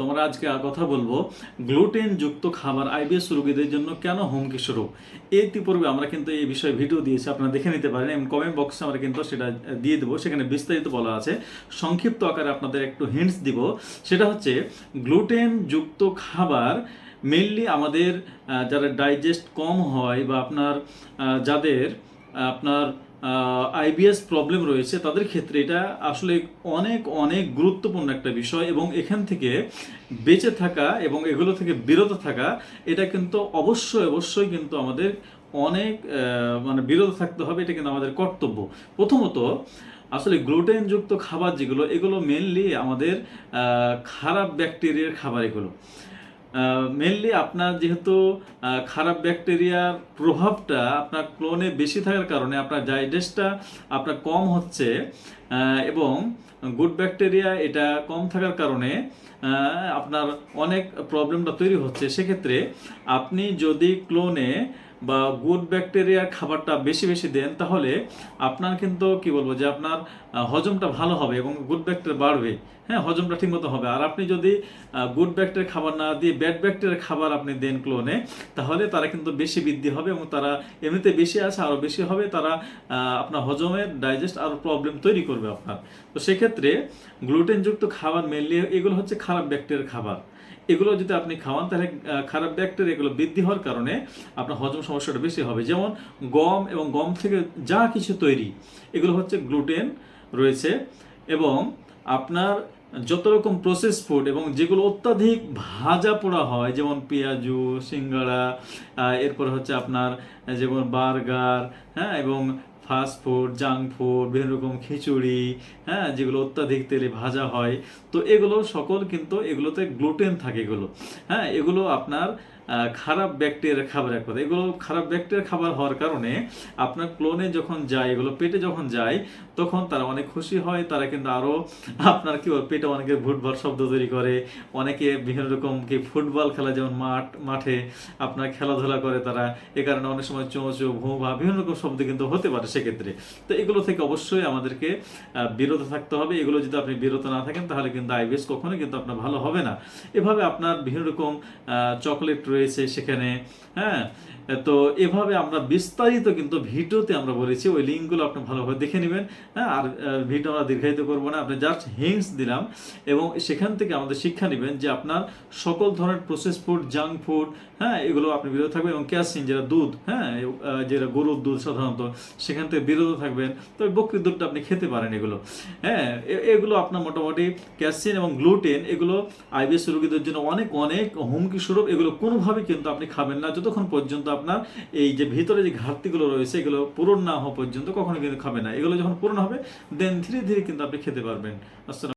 তোমরা আজকে আর কথা বলব গ্লুটেন যুক্ত খাবার আইবিএস রোগীদের জন্য কেন হুমকি স্বরূপ এই পূর্বে আমরা কিন্তু এই বিষয়ে ভিডিও দিয়েছি, আপনারা দেখে নিতে পারেন এবং কমেন্ট বক্সে আমরা কিন্তু সেটা দিয়ে দেবো, সেখানে বিস্তারিত বলা আছে। সংক্ষিপ্ত আকারে আপনাদের একটু হিন্টস দিব। সেটা হচ্ছে গ্লুটেন যুক্ত খাবার মেনলি আমাদের যারা ডাইজেস্ট কম হয় বা আপনার যাদের আপনার আইবিএস প্রবলেম রয়েছে, তাদের ক্ষেত্রে এটা আসলে অনেক অনেক গুরুত্বপূর্ণ একটা বিষয় এবং এখান থেকে বেঁচে থাকা এবং এগুলো থেকে বিরত থাকা, এটা কিন্তু অবশ্যই অবশ্যই কিন্তু আমাদের অনেক মানে বিরত থাকতে হবে, এটা কিন্তু আমাদের কর্তব্য। প্রথমত, আসলে গ্লুটেনযুক্ত খাবার যেগুলো, এগুলো মেনলি আমাদের খারাপ ব্যাকটেরিয়ার খাবার এগুলো। মেনলি আপনার যেহেতু খারাপ ব্যাকটেরিয়ার প্রভাবটা আপনার ক্লোনে বেশি থাকার কারণে আপনার ডাইজেস্টটা আপনার কম হচ্ছে এবং গুড ব্যাকটেরিয়া এটা কম থাকার কারণে আপনার অনেক প্রবলেমটা তৈরি হচ্ছে। সেক্ষেত্রে আপনি যদি ক্লোনে বা গুড ব্যাকটেরিয়ার খাবারটা বেশি বেশি দেন, তাহলে আপনার কিন্তু কি বলব যে আপনার হজমটা ভালো হবে এবং গুড ব্যাকটেরিয়া বাড়বে। হ্যাঁ হজমটা ঠিকমতো হবে। আর আপনি যদি গুড ব্যাকটেরিয়ার খাবার না দিয়ে ব্যাড ব্যাকটেরিয়ার খাবার আপনি দেন ক্লোনে তাহলে তারা কিন্তু বেশি বৃদ্ধি হবে এবং তারা এমনিতে বেশি আছে আরও বেশি হবে, তারা আপনার হজমের ডাইজেস্ট আরও প্রবলেম তৈরি করবে আপনার। তো সেক্ষেত্রে গ্লুটেনযুক্ত খাবার মেনলি এগুলো হচ্ছে খারাপ ব্যাকটেরিয়ার খাবার। এগুলো যদি আপনি খাওয়ান, তাহলে খারাপ ব্যাকটেরিয়া এগুলো বৃদ্ধি হওয়ার কারণে আপনার হজম সমস্যাটা বেশি হবে। যেমন গম এবং গম থেকে যা কিছু তৈরি, এগুলো হচ্ছে গ্লুটেন রয়েছে এবং আপনার যত রকম প্রসেস ফুড এবং যেগুলো অত্যাধিক ভাজা পোড়া হয়, যেমন পেঁয়াজু, সিঙ্গাড়া এরপর হচ্ছে আপনার, যেমন বার্গার হ্যাঁ এবং ফাস্ট ফুড জাঙ্ক ফুড বিভিন্ন রকম খিচুড়ি হ্যাঁ যেগুলো অত্যাধিক তেলে ভাজা হয়। তো এগুলো সকল কিন্তু এগুলোতে গ্লুটেন থাকে এগুলো। হ্যাঁ এগুলো আপনার খারাপ ব্যাকটেরিয়ার খাবার এক কথা। এগুলো খারাপ ব্যাকটেরিয়ার খাবার হওয়ার কারণে আপনার ক্লোনে যখন যায়, এগুলো পেটে যখন যায়, তখন তারা অনেক খুশি হয়, তারা কিন্তু আরও আপনার কি পেটে অনেকে ফুটবল শব্দ তৈরি করে, অনেকে বিভিন্ন রকম কি ফুটবল খেলা যেমন মাঠ, মাঠে আপনার খেলাধুলা করে তারা, এ কারণে অনেক সময় চোঁচো ভূ বা বিভিন্ন রকম শব্দ কিন্তু হতে পারে সেক্ষেত্রে। তো এগুলো থেকে অবশ্যই আমাদেরকে বিরত থাকতে হবে। এগুলো যদি আপনি বিরত না থাকেন, তাহলে কিন্তু আইবিএস কখনোই কিন্তু আপনার ভালো হবে না। এভাবে আপনার বিভিন্ন রকম চকলেট রয়েছে সেখানে হ্যাঁ? তো এভাবে আমরা বিস্তারিত কিন্তু ভিডিওতে আমরা বলেছি, ওই লিঙ্কগুলো আপনি ভালোভাবে দেখে নেবেন হ্যাঁ? আর ভিডিও আমরা দীর্ঘায়িত করব না, আপনি জাস্ট হিংস দিলাম এবং সেখান থেকে আমাদের শিক্ষা নেবেন যে আপনার সকল ধরনের প্রসেস ফুড জাঙ্ক ফুড হ্যাঁ? এগুলো আপনি বিরত থাকবেন এবং ক্যাসিন, যেটা দুধ হ্যাঁ? যেটা গরুর দুধ সাধারণত, সেখান থেকে বিরত থাকবেন। তবে বকরির দুধটা আপনি খেতে পারেন এগুলো হ্যাঁ? এগুলো আপনার মোটামুটি ক্যাসিন এবং গ্লুটেন, এগুলো আইবিএস রোগীদের জন্য অনেক অনেক হুমকি স্বরূপ, এগুলো কোনোভাবে কিন্তু আপনি খাবেন না। যতক্ষণ পর্যন্ত আপনার এই যে ভিতরে যে ঘাটতিগুলো রয়েছে, এগুলো পূরণ না হওয়া পর্যন্ত কখনো কিন্তু খাবেন না। এগুলো যখন পূরণ হবে দেন ধীরে ধীরে কিন্তু আপনি খেতে পারবেন। আসসালাম